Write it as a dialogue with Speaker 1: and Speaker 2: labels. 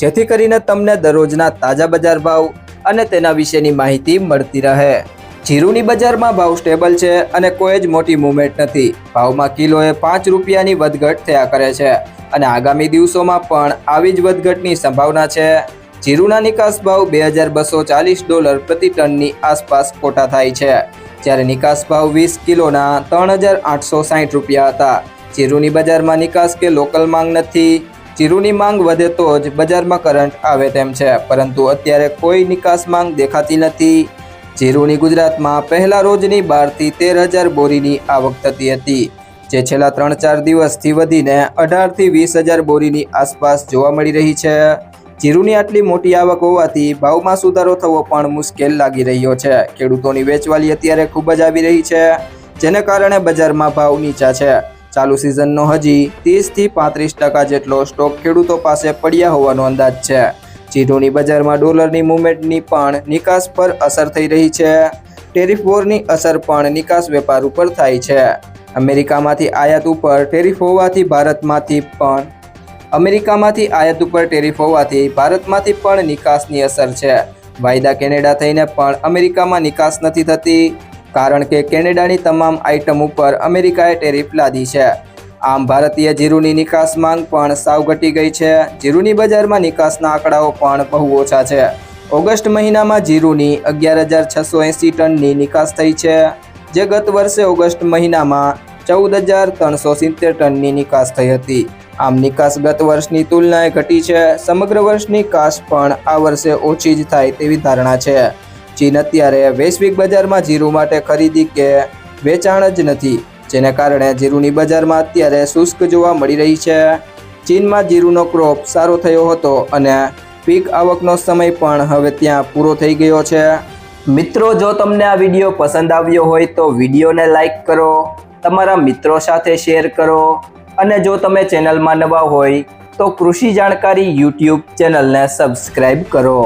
Speaker 1: જેથી કરીને તમને દરરોજના તાજા બજાર ભાવ અને તેના વિશેની માહિતી મળતી રહે. જીરુની બજારમાં ભાવ સ્ટેબલ છે અને કોઈ જ મોટી મુવમેન્ટ નથી. ભાવમાં કિલોએ પાંચ રૂપિયાની વધઘટ થયા કરે છે અને આગામી દિવસોમાં પણ આવી જ વધઘટની સંભાવના છે. જીરુના નિકાસ ભાવ બે હજાર બસો ચાલીસ ડોલર પ્રતિ ટનની આસપાસ ખોટા થાય છે. જ્યારે નિકાસ ભાવ વીસ કિલોના ત્રણ હજાર આઠસો સાહીઠ રૂપિયા હતા. જીરુની બજારમાં નિકાસ કે લોકલ માંગ નથી. જીરુની માંગ વધે તો જ બજારમાં કરંટ આવે તેમ છે. પરંતુ અત્યારે કોઈ નિકાસ માંગ દેખાતી નથી. જીરુની ગુજરાતમાં પહેલા રોજની બારથી તેર હજાર બોરીની આવક થતી હતી, જે છેલ્લા ત્રણ ચાર દિવસથી વધીને અઢારથી વીસ હજાર બોરીની આસપાસ જોવા મળી રહી છે. જીરુની આટલી મોટી આવક હોવાથી ભાવમાં સુધારો થવો પણ મુશ્કેલ લાગી રહ્યો છે. ખેડૂતોની વેચવાલી અત્યારે ખૂબ જ આવી રહી છે, જેને કારણે બજારમાં ભાવ નીચા છે. ચાલુ સિઝનનો હજી ત્રીસથી પાંત્રીસ ટકા જેટલો સ્ટોક ખેડૂતો પાસે પડ્યા હોવાનો અંદાજ છે. જીરુની બજારમાં ડોલરની મુવમેન્ટની પણ નિકાસ પર અસર થઈ રહી છે. ટેરિફ વોરની અસર પણ નિકાસ વેપાર ઉપર થાય છે. અમેરિકામાંથી આયાત ઉપર ટેરિફ હોવાથી ભારતમાંથી પણ અમેરિકામાંથી આયાત ઉપર ટેરિફ હોવાથી ભારતમાંથી પણ નિકાસની અસર છે. વાયદા કેનેડા થઈને પણ અમેરિકામાં નિકાસ નથી થતી. કારણ કે કેનેડાની તમામ આઇટમ ઉપર અમેરિકાએ ટેરિફ લાદી છે. આમ ભારતીય જીરુની નિકાસ માંગ પણ સાવ ઘટી ગઈ છે. જીરુની બજારમાં નિકાસના આંકડાઓ પણ બહુ ઓછા છે. ઓગસ્ટ મહિનામાં જીરુની અગિયાર હજાર છસો એંસી ટનની નિકાસ થઈ છે, જે ગત વર્ષે ઓગસ્ટ મહિનામાં ચૌદ હજાર ત્રણસો સિત્તેર ટનની નિકાસ થઈ હતી. આમ નિકાસ ગત વર્ષની તુલનાએ ઘટી છે. સમગ્ર વર્ષની કાસ પણ આ વર્ષે ઓછી જ થાય તેવી ધારણા છે. ચીન અત્યારે વૈશ્વિક બજારમાં જીરુ માટે ખરીદી કે વેચાણ જ નથી, જેને કારણે જીરુની બજારમાં અત્યારે શુષ્ક જોવા મળી રહી છે. ચીનમાં જીરુનો ક્રોપ સારો થયો હતો અને પીક આવકનો સમય પણ હવે ત્યાં પૂરો થઈ ગયો છે. મિત્રો, જો તમને આ વીડિયો પસંદ આવ્યો હોય તો વિડીયોને લાઇક કરો, તમારા મિત્રો સાથે શેર કરો અને જો તમે ચેનલમાં નવા હોય તો કૃષિ જાણકારી યુટ્યુબ ચેનલને સબસ્ક્રાઈબ કરો.